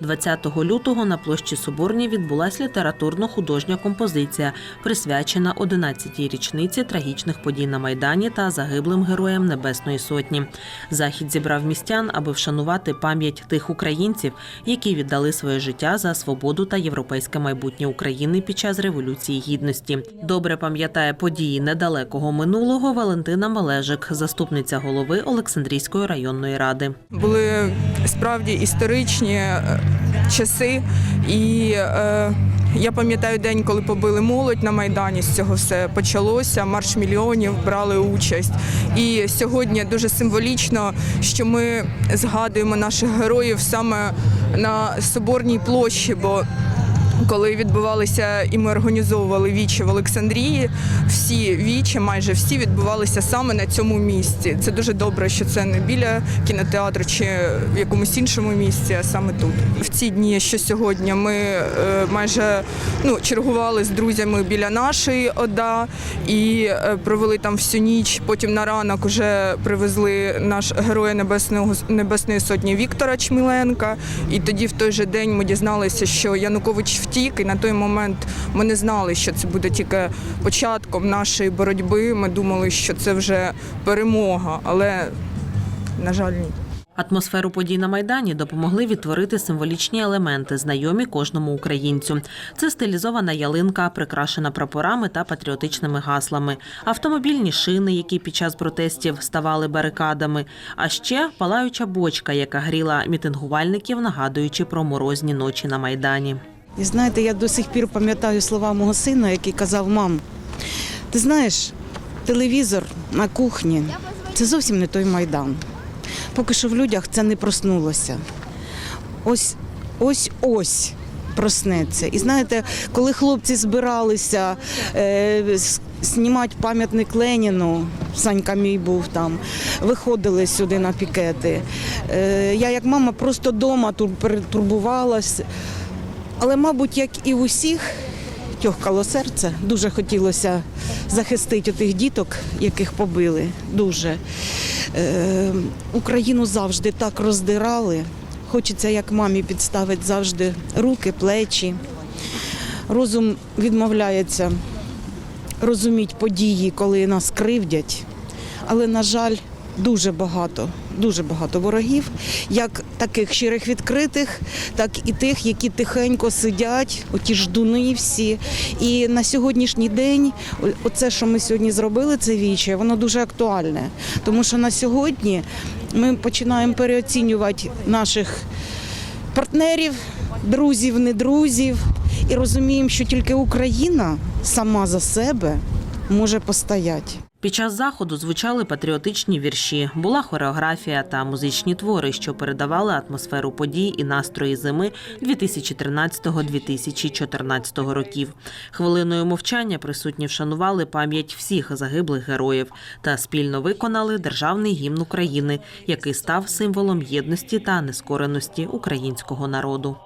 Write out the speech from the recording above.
20 лютого на площі Соборній відбулася літературно-художня композиція, присвячена 11-й річниці трагічних подій на Майдані та загиблим героям Небесної Сотні. Захід зібрав містян, аби вшанувати пам'ять тих українців, які віддали своє життя за свободу та європейське майбутнє України під час революції гідності. Добре пам'ятає події недалекого минулого Валентина Малежик, заступниця голови Олександрійської районної ради. були справді історичні е, часи, і е, я пам'ятаю день, коли побили молодь на майдані. З цього все почалося. Марш мільйонів брали участь. І сьогодні дуже символічно, що ми згадуємо наших героїв саме на соборній площі. бо коли відбувалися і ми організовували вічі в Олександрії, всі вічі, майже всі відбувалися саме на цьому місці. Це дуже добре, що це не біля кінотеатру чи в якомусь іншому місці, а саме тут. В ці дні, що сьогодні, ми е, майже ну, чергували з друзями біля нашої ОДА і е, провели там всю ніч. Потім на ранок вже привезли наш героя Небесного Небесної Сотні Віктора Чміленка. І тоді в той же день ми дізналися, що Янукович втік, і на той момент ми не знали, що це буде тільки початком нашої боротьби. Ми думали, що це вже перемога, але на жаль, ні. Атмосферу подій на майдані допомогли відтворити символічні елементи, знайомі кожному українцю. Це стилізована ялинка, прикрашена прапорами та патріотичними гаслами, автомобільні шини, які під час протестів ставали барикадами, а ще палаюча бочка, яка гріла мітингувальників, нагадуючи про морозні ночі на майдані. І знаєте, я до сих пір пам'ятаю слова мого сина, який казав: мам, ти знаєш, телевізор на кухні це зовсім не той майдан. Поки що в людях це не проснулося. Ось, ось, ось. Проснеться. І знаєте, коли хлопці збиралися е, знімати пам'ятник Леніну, Санька мій був там, виходили сюди на пікети. Е, я як мама просто вдома турбувалася. Але, мабуть, як і в усіх, тьохкало серце. Дуже хотілося захистити тих діток, яких побили. Дуже. Е, Україну завжди так роздирали. Хочеться, як мамі, підставити завжди руки, плечі. Розум відмовляється розуміти події, коли нас кривдять. Але, на жаль, дуже багато, дуже багато ворогів, як таких щирих відкритих, так і тих, які тихенько сидять, оті ждуни всі. І на сьогоднішній день, оце, що ми сьогодні зробили, це віче, воно дуже актуальне. Тому що на сьогодні ми починаємо переоцінювати наших партнерів, друзів, недрузів, і розуміємо, що тільки Україна сама за себе може постояти. Під час заходу звучали патріотичні вірші, була хореографія та музичні твори, що передавали атмосферу подій і настрої зими 2013-2014 років. Хвилиною мовчання присутні вшанували пам'ять всіх загиблих героїв та спільно виконали державний гімн України, який став символом єдності та нескореності українського народу.